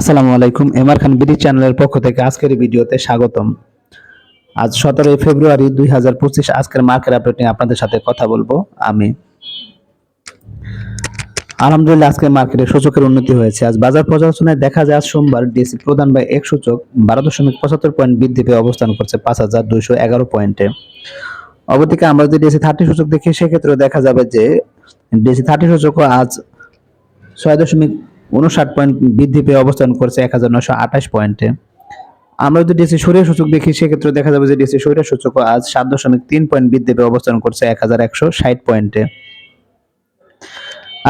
আসসালামু আলাইকুম, এমআর খান বিডি চ্যানেলের পক্ষ থেকে আজকের ভিডিওতে স্বাগতম। আজ সতেরোই ফেব্রুয়ারি দুই হাজার পঁচিশ, আজকের মার্কেট আপডেট নিয়ে আপনাদের সাথে কথা বলব আমি। আলহামদুলিল্লাহ আজকে মার্কেটে সূচকের উন্নতি হয়েছে। আজ বাজার পর্যালোচনায় দেখা যায় সোমবার ডিএসি প্রধান বা এক সূচক বারো দশমিক পঁচাত্তর পয়েন্ট বৃদ্ধি পেয়ে অবস্থান করছে পাঁচ হাজার দুইশো এগারো পয়েন্টে অবদিকে আমরা যদি ডিএসি থার্টি সূচক দেখি সেক্ষেত্রে দেখা যাবে যে ডিএসি থার্টি সূচকও আজ ছয় দশমিক উনষাট পয়েন্ট বৃদ্ধি পেয়ে অবস্থান করছে এক হাজার নশো আঠাশ পয়েন্টে আমরা যদি ডিএসি সূর্য সূচক দেখি, সেক্ষেত্রে দেখা যাবে যে ডিএসি সূর্য সূচক আজ সাত দশমিক তিন পয়েন্ট বৃদ্ধি পেয়ে অবস্থান করছে এক হাজার একশো ষাট পয়েন্টে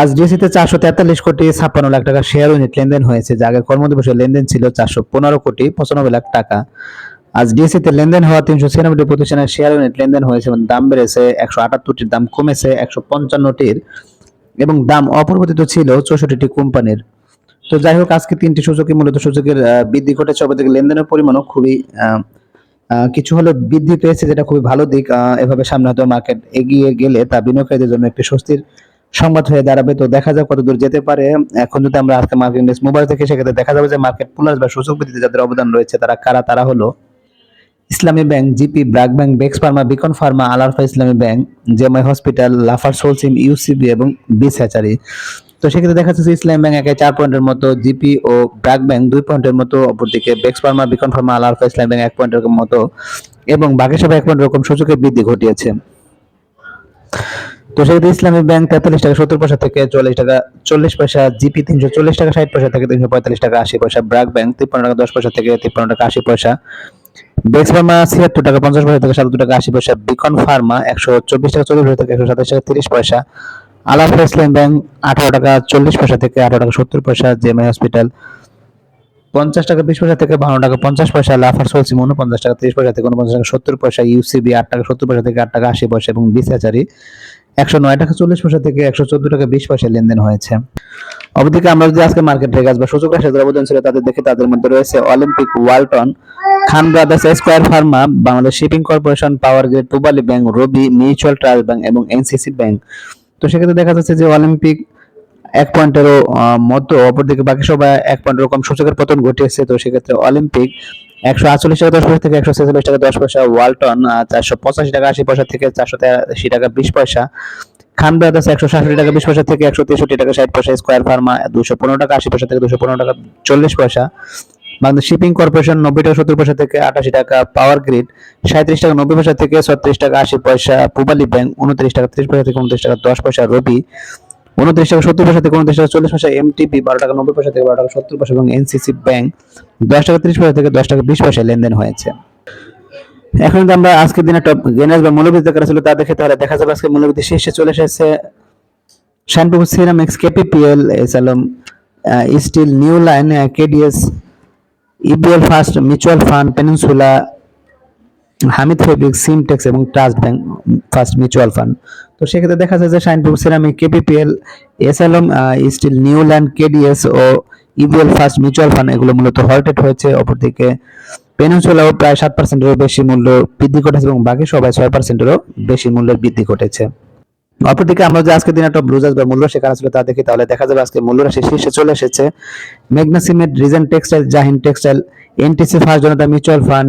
আজ ডিএসিতে চারশো তেতাল্লিশ কোটি ছাপ্পান্ন লাখ টাকা শেয়ার ইউনিট লেনদেন হয়েছে, যা আগের কর্মদিবসের লেনদেন ছিল চারশো পনেরো কোটি পঁচানব্বই লাখ টাকা। আজ ডিএসিতে লেনদেন হওয়া তিনশো ছিয়ানব্বই প্রতিষ্ঠানের শেয়ার ইউনিট লেনদেন হয়েছে এবং দাম বেড়েছে একশো আটাত্তরটির, দাম কমেছে একশো পঞ্চান্নটির এবং দাম অপরিবর্তিত ছিল চৌষট্টিটি কোম্পানির। তো যাই হোক, আজকে তিনটি সূচকে মূলত সূচকের বৃদ্ধি ঘটেছে। অপরদিকে লেনদেনের পরিমাণও খুবই কিছু হলে বৃদ্ধি পেয়েছে, যেটা খুবই ভালো দিক। এভাবে সামনে হয়তো মার্কেট এগিয়ে গেলে তা বিনিয়োগকারীদের জন্য একটি স্বস্তির সংবাদ হয়ে দাঁড়াবে। তো দেখা যাক কত দূর যেতে পারে। এখন যদি আমরা আজকে মার্কেট ইন্ডেক্স মোবাইল থেকে সেক্ষেত্রে দেখা যাবে যে মার্কেট পুলার্স বা সূচক বৃদ্ধিতে যাদের অবদান রয়েছে, তারা কারা? তারা হলো Islami bank, GP BRAC bank, Bex pharma, Beacon pharma Al Arafah Islami bank JMI hospital, Lafarge Holcim, UCB এবং বিস হ্যাচারি তো সেক্ষেত্রে দেখা যাচ্ছে ইসলামী ব্যাংক একে চার পয়েন্টের মতো, জিপি ও ব্র্যাক ব্যাংক দুই পয়েন্টের মতো, অপরদিকে Bex pharma, Beacon pharma Al Arafah Islam bank এক পয়েন্টের মতো এবং বাকি সবাই এক পয়েন্ট রকম সূচকের বৃদ্ধি ঘটিয়েছে। তো সেক্ষেত্রে ইসলামী ব্যাংক তেতাল্লিশ টাকা সত্তর পয়সা থেকে চল্লিশ টাকা, চল্লিশ পয়সা, জিপি তিনশো চল্লিশ টাকা, ষাট পয়সা থেকে তিনশো পঁয়তাল্লিশ টাকা, আশি পয়সা, ব্র্যাক ব্যাংক তিপ্পান্ন টাকা দশ পয়সা থেকে তিপ্পান্ন টাকা আশি পয়সা। বেক্স ফার্মা ছিয়াত্তর টাকা পঞ্চাশ পয়সা থেকে সাতাত্তর টাকা আশি পয়সা, বিকন ফার্মা একশো চব্বিশ টাকা চল্লিশ পয়সা থেকে একশো সাতাশ টাকা তিরিশ পয়সা। আলাফা ইসলাম ব্যাংক আঠারো টাকা চল্লিশ পয়সা থেকে আঠারো টাকা সত্তর পয়সা জেমাই হসপিটাল পঞ্চাশ টাকা বিশ পয়সা থেকে বান্ন টাকা পঞ্চাশ পয়সা, লাফার চলছে উনপঞ্চাশ টাকা তিরিশ পয়সা থেকে উনপঞ্চাশ টাকা সত্তর পয়সা ইউসিবি আট টাকা সত্তর পয়সা থেকে আট টাকা আশি পয়সা এবং বিসাচারি একশো নয় টাকা চল্লিশ পয়সা থেকে একশো চোদ্দ টাকা বিশ পয়সা লেনদেন হয়েছে। অবদিকে আমরা যদি আজকে মার্কেট রেগাজ বা সূচক রাশি যাদের অবদান ছিল তাদের দেখে তাদের মধ্যে রয়েছে Olympic Walton Khan brothers Square pharma Bangladesh shipping corporation power grid Pubali bank Robi mutual trust bank এবং এনসিসি ব্যাংক তো সেক্ষেত্রে দেখা যাচ্ছে যে অলিম্পিক এক পয়েন্টেরও মতো অপরদিকে বাকি সবাই এক পয়েন্ট রকম সূচকের পতন ঘটিয়েছে। তো সেক্ষেত্রে অলিম্পিক একশো আটচল্লিশ টাকা, দশ পয়সা থেকে একশো ছেচল্লিশ টাকা, দশ পয়সা ওয়ালটন চারশো পঁচাশি টাকা, আশি পয়সা থেকে চারশো তেরাশি টাকা, বিশ পয়সা। খান ব্রাদার্স একশো সাতষট্টি টাকা, বিশ পয়সা থেকে একশো তেষট্টি টাকা, ষাট পয়সা স্কোয়ার ফার্মা, দুশো পনেরো টাকা, আশি পয়সা থেকে দুশো পনেরো টাকা, চল্লিশ পয়সা। বাংলাদেশ শিপিং কর্পোরেশন নব্বই টাকা সত্তর পয়সা থেকে আটাশি টাকা পাওয়ার গ্রিড, সাঁত্রিশ টাকা নব্বই পয়সা থেকে ছত্রিশ টাকা আশি পয়সা পূবালী ব্যাংক, উনত্রিশ টাকা ত্রিশ পয়সা থেকে উনত্রিশ টাকা দশ পয়সা রবি উনত্রিশ টাকা সত্তর পয়সা থেকে উনত্রিশ টাকা চল্লিশ পয়সা এমটিপি, বারো টাকা নব্বই পয়সা থেকে বারো টাকা সত্তর পয়সা এবং এনসিসি ব্যাংক, দশ টাকা ত্রিশ পয়সা থেকে দশ টাকা বিশ পয়সা লেনদেন হয়েছে। এখন যদি আমরা আজকের দিনে টপ গেনার্স বা মূল্যবৃদ্ধি করা ছিল তা দেখে তাহলে দেখা যাবে আজকে মূল্যবৃদ্ধি শীর্ষে চলে এসেছে Shinepukur ceramics KPPL S Alam steel, new line KDS EBL first mutual fund peninsula Hamid fabric Simtex এবং trust bank first mutual fund তো সেক্ষেত্রে দেখা যায় যে Shinepukur ceramic KPPL SLM steel new line KDS ও ইবিএল ফার্স্ট মিউচুয়াল ফান্ড এগুলো মূলত halted হয়েছে। অপরদিকে পেনিনসুলাও প্রায় সাত পার্সেন্টেরও বেশি মূল্য বৃদ্ধি ঘটেছে এবং বাকি সবাই ছয় পার্সেন্টেরও বেশি মূল্যের বৃদ্ধি ঘটেছে। অপরদিকে আমরা যে আজকে দিনে একটা ব্লুজাস বা মূল্য শেখানো ছিল তা দেখি, তাহলে দেখা যাবে আজকে মূল্য রাশি শীর্ষে চলে এসেছে। মেঘনা cement Regent textile Zaheen textile NTC first Janata mutual fund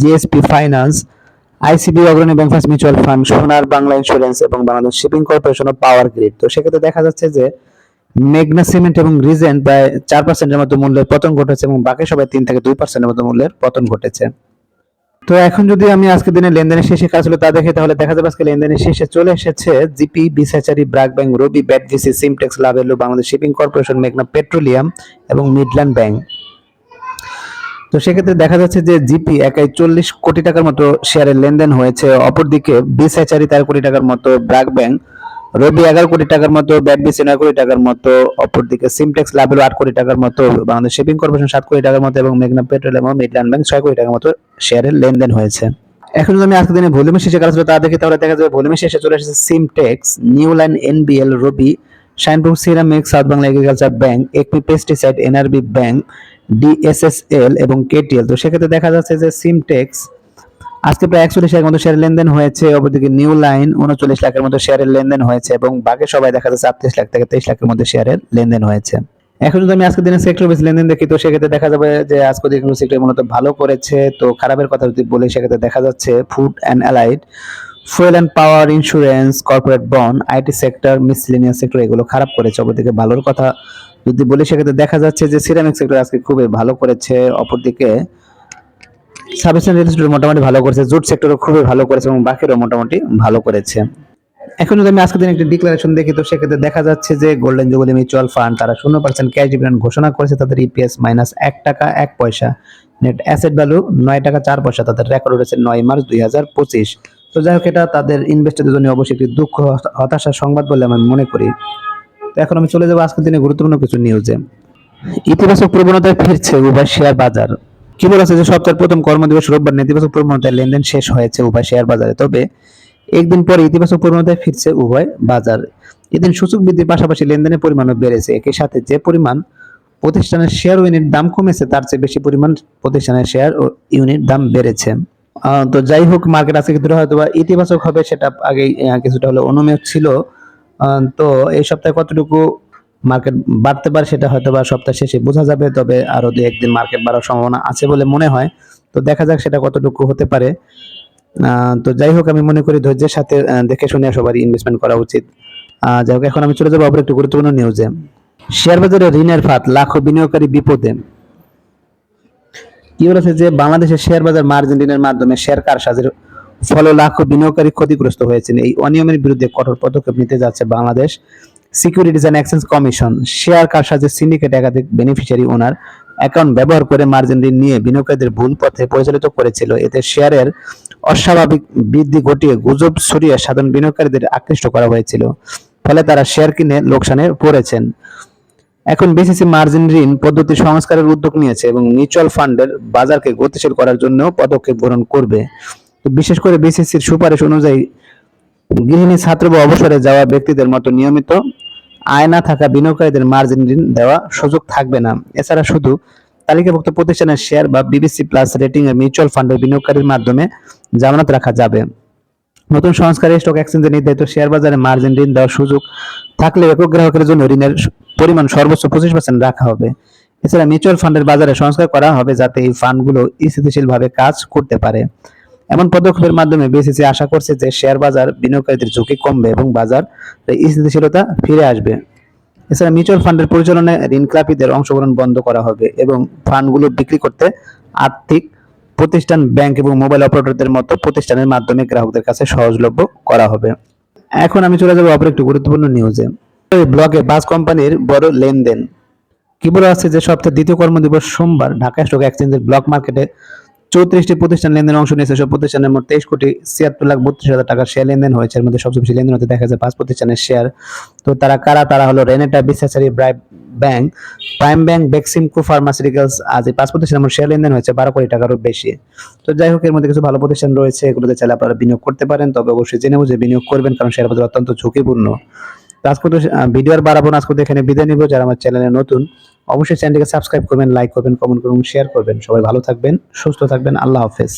GSP finance ICB Agrani bank first mutual fund Sonar Bangla insurance এবং বাংলাদেশ শিপিং কর্পোরেশন ও পাওয়ার গ্রিড তো সেক্ষেত্রে দেখা যাচ্ছে যে মেঘনা সিমেন্ট এবং রিজেন প্রায় চার পার্সেন্টের মতো মূল্যের পতন ঘটেছে এবং বাকি সবাই তিন থেকে দুই পার্সেন্টের মতো মূল্যের পতন ঘটেছে। তো এখন যদি আমি আজকে দিনে লেনদেনের শেষে কাজ হলো তা দেখে, তাহলে দেখা যাবে আজকে লেনদেনের শেষে চলে এসেছে GP বিসাচারি BRAC bank, Robi, BAT BC Simtex Lovello Bangladesh shipping corporation, মেঘনা পেট্রোলিয়াম এবং মিডল্যান্ড ব্যাংক। তো সেক্ষেত্রে দেখা যাচ্ছে যে জিপি একাই চল্লিশ কোটি টাকার মতো শেয়ারের লেনদেন হয়েছে। অপরদিকে বিসাচারি তেরো কোটি টাকার মতো ব্রাক ব্যাংক রবি এগারো কোটি টাকার মতো, ব্যাট বিসি নয় কোটি টাকার মতো, অপরদিকে সিমটেক্স লাভেলু আট কোটি টাকার মতো, বাংলাদেশ শিপিং কর্পোরেশন সাত কোটি টাকার মতো এবং মেঘনা পেট্রোল এবং মিডল্যান্ড ব্যাংক ছয় কোটি টাকার মতো শেয়ারের লেনদেন হয়েছে। এখন যদি আমি আজকে দিনে ভলিউমের শেষে কাজ তা দেখি তাহলে দেখা যাবে ভলিউমের শেষে চলে এসেছে Simtex new line NBL Robi Shinepukur ceramic south Bangla agriculture bank Acme pesticide NRB bank DSSL এবং কেটিএল তো সেক্ষেত্রে দেখা যাচ্ছে যে সিমটেক্স আজকে প্রায় একচল্লিশ লাখের মতো শেয়ারের লেনদেন হয়েছে, অপরদিকে নিউ লাইন উনচল্লিশ লাখের মতো শেয়ারের লেনদেন হয়েছে এবং বাকি সবাই দেখা যাচ্ছে আটত্রিশ লাখ থেকে তেইশ লাখের মধ্যে শেয়ারের লেনদেন হয়েছে। এখন যদি আমি আজকের দিনে সেক্টর বেস লেনদেন দেখি, তো সেক্ষেত্রে দেখা যাবে যে আজকে যেগুলো সেক্টর মূলত ভালো করেছে। তো খারাপের কথা যদি বলি, সেক্ষেত্রে দেখা যাচ্ছে food and allied fuel and power insurance corporate bond IT sector miscellaneous sector এগুলো খারাপ করেছে, অপরদিকে ভালোর কথা যদি বলি, সেক্ষেত্রে দেখা যাচ্ছে যে সিরামিক সেক্টর আজকে খুবই ভালো করেছে, অপরদিকে সার্ভিস ইন্ডাস্ট্রি মোটামুটি ভালো করেছে, জুট সেক্টরও খুবই ভালো করেছে এবং বাকিরও মোটামুটি ভালো করেছে। এখন যদি আমি আজকের দিন একটি ডিক্লারেশন দেখি, তো সেক্ষেত্রে দেখা যাচ্ছে যে গোল্ডেন জুবলি মিউচুয়াল ফান্ড তারা শূন্য পার্সেন্ট ক্যাশ ডিভিডেন্ড ঘোষণা করেছে, তাদের ইপিএস মাইনাস এক টাকা, এক পয়সা। নেট অ্যাসেট ভ্যালু নয় টাকা, চার পয়সা, তাদের রেকর্ড রয়েছে নয় মার্চ দুই হাজার পঁচিশ। তো যাই হোক, এটা তাদের ইনভেস্টরদের জন্য অবশ্যই একটি দুঃখ হতাশার সংবাদ বলে আমি মনে করি। তো এখন আমি চলে যাব আজকের দিনে গুরুত্বপূর্ণ কিছু নিউজে ইতিবাচক প্রবণতায় ফিরছে উভয় শেয়ার বাজার। কি বলেছে যে সপ্তাহের প্রথম কর্মদিবস রোববার নেতিবাচক প্রবণতায় লেনদেন শেষ হয়েছে উভয় শেয়ার বাজারে। তবে একদিন পরে ইতিবাচক প্রবণতায় ফিরছে উভয় বাজার। এদিন সূচক বৃদ্ধির পাশাপাশি লেনদেনের পরিমাণও বেড়েছে। একই সাথে যে পরিমাণ প্রতিষ্ঠানের শেয়ার ইউনিট দাম কমেছে তার চেয়ে বেশি পরিমাণ প্রতিষ্ঠানের শেয়ার ও ইউনিট দাম বেড়েছে। তো যাই হোক মার্কেট আজকে ক্ষেত্রে হয়তো বা ইতিবাচক হবে সেটা আহ, কিছুটা হলে অনুমেয় ছিল। তো এই সপ্তাহে কতটুকু মার্কেট বাড়তে পারে, সেটা হয়তো বা সপ্তাহ শেষে বোঝা যাবে, তবে আরও দু একদিন মার্কেট বাড়ার সম্ভাবনা আছে বলে মনে হয়। তো দেখা যাক সেটা কতটুকু হতে পারে। তো যাই হোক, আমি মনে করি ধৈর্যের সাথে দেখে শুনে সবারই ইনভেস্টমেন্ট করা উচিত। যাই হোক, এখন আমি চলে যাব আবার একটু গুরুত্বপূর্ণ নিউজে শেয়ার বাজারে ঋণের ফাঁদ, লাখো বিনিয়োগকারী বিপদে। কি বলেছে যে বাংলাদেশের শেয়ার বাজার মার্জিন ঋণের মাধ্যমে শেয়ার কারসাজির ফলে লাখো বিনিয়োগকারী ক্ষতিগ্রস্ত হয়েছেন। এই অনিয়মের বিরুদ্ধে কঠোর পদক্ষেপ নিতে যাচ্ছে Bangladesh. Securities and exchange commission share কারসাজির সিন্ডিকেট একাধিক বেনিফিশিয়ারি ওনার অ্যাকাউন্ট ব্যবহার করে মার্জিন ঋণ নিয়ে বিনিয়োগকারীদের ভুল পথে পরিচালিত করেছিল। এতে শেয়ারের অস্বাভাবিক বৃদ্ধি ঘটিয়ে গুজব ছড়িয়ে সাধারণ বিনিয়োগকারীদের আকৃষ্ট করা হয়েছিল, ফলে তারা শেয়ার কিনে লোকসানে পড়েছেন। এখন বিসিসি মার্জিন ঋণ পদ্ধতি সংস্কারের উদ্যোগ নিয়েছে এবং মিউচুয়াল ফান্ডের বাজারকে গতিশীল করার জন্য পদক্ষেপ গ্রহণ করবে। বিশেষ করে বিসিসির সুপারিশ অনুযায়ী গৃহিণী ছাত্র বা অবসরে যাওয়া ব্যক্তিদের মতো নিয়মিত আয় না থাকা বিনিয়োগকারীদের মার্জিন ঋণ দেওয়া সুযোগ থাকবে না। এছাড়া শুধু তালিকাভুক্ত প্রতিষ্ঠানের শেয়ার বা বিবিসি প্লাস রেটিং এর মিউচুয়াল ফান্ডের বিনিয়োগকারীর মাধ্যমে জামানত রাখা যাবে। নতুন সংস্কারে স্টক এক্সচেঞ্জে নির্ধারিত শেয়ার বাজারে মার্জিন ঋণ দেওয়ার সুযোগ থাকলে একক গ্রাহকের জন্য ঋণের পরিমাণ সর্বোচ্চ পঁচিশ পার্সেন্ট রাখা হবে। এছাড়া মিউচুয়াল ফান্ডের বাজারে সংস্কার করা হবে যাতে এই ফান্ডগুলো স্থিতিশীলভাবে কাজ করতে পারে। এমন পদক্ষেপের মাধ্যমে বিসিসি আশা করছে যে শেয়ার বাজার বিনিয়োগকারীদের ঝুঁকি কমবে এবং বাজার স্থিতিশীলতা ফিরে আসবে। এছাড়া মিউচুয়াল ফান্ডের পরিচালনায় ঋণক্রাপীদের অংশগ্রহণ বন্ধ করা হবে এবং ফান্ডগুলো বিক্রি করতে আর্থিক প্রতিষ্ঠান, ব্যাংক এবং মোবাইল অপারেটরদের মতো প্রতিষ্ঠানের মাধ্যমে গ্রাহকদের কাছে সহজলভ্য করা হবে। এখন আমি চলে যাব অপর একটি গুরুত্বপূর্ণ নিউজে। ব্লকে বাস কোম্পানির বড় লেনদেন। কি বলা আছে যে সপ্তাহের দ্বিতীয় কর্মদিবস সোমবার ঢাকা স্টক এক্সচেঞ্জের ব্লক মার্কেটে চৌত্রিশটি প্রতিষ্ঠান লেনদেনে অংশ নিয়েছে। সব প্রতিষ্ঠানের মোট তেইশ কোটি ছিয়াত্তর লাখ বত্রিশ হাজার টাকার শেয়ার লেনদেন হয়েছে। এর মধ্যে সবচেয়ে বেশি লেনদেন হতে দেখা যায় পাঁচ প্রতিষ্ঠানের শেয়ার তো তারা কারা? তারা হলো রেনেটা বিশ্বাসারি bribe bank prime bank Beximco pharmaceuticals আজ এই পাঁচ প্রতিষ্ঠানের মোট শেয়ার লেনদেন হয়েছে বারো কোটি টাকারও বেশি। তো যাই হোক, এর মধ্যে কিছু ভালো প্রতিষ্ঠান রয়েছে। এগুলোতে চাইলে আপনারা বিনিয়োগ করতে পারেন। তবে অবশ্যই জেনে বুঝে বিনিয়োগ করবেন, কারণ শেয়ার বাজার অত্যন্ত ঝুঁকিপূর্ণ। আজকে তো ভিডিও আর বাড়াবো না, আজকে এখানে বিদায় নিব। যারা আমার চ্যানেলে নতুন, অবশ্যই চ্যানেলটিকে সাবস্ক্রাইব করবেন লাইক করবেন কমেন্ট করবেন শেয়ার করবেন। সবাই ভালো থাকবেন, সুস্থ থাকবেন, আল্লাহ হাফেজ।